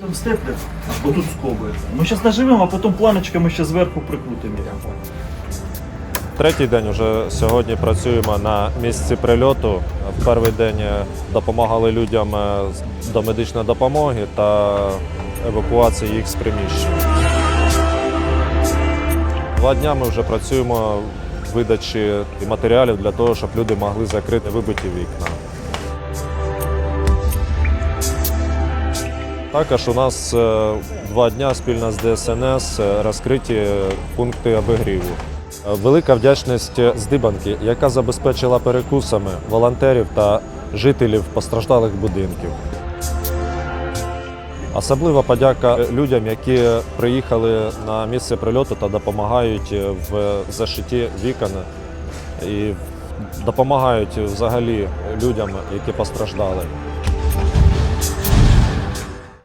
Там степлер, бо тут скобується. Ми зараз наживемо, а потім планочками ще зверху прикрутимо. Третій день вже сьогодні працюємо на місці прильоту. В перший день е, допомагали людям е, до медичної допомоги та евакуації їх з приміщень. Два дня ми вже працюємо в видачі матеріалів для того, щоб люди могли закрити вибиті вікна. Також у нас е, два дня спільно з ДСНС е, розкриті пункти обігріву. Е, Велика вдячність здибанки, яка забезпечила перекусами волонтерів та жителів постраждалих будинків. Особлива подяка людям, які приїхали на місце прильоту та допомагають в зашитті вікон і допомагають взагалі людям, які постраждали.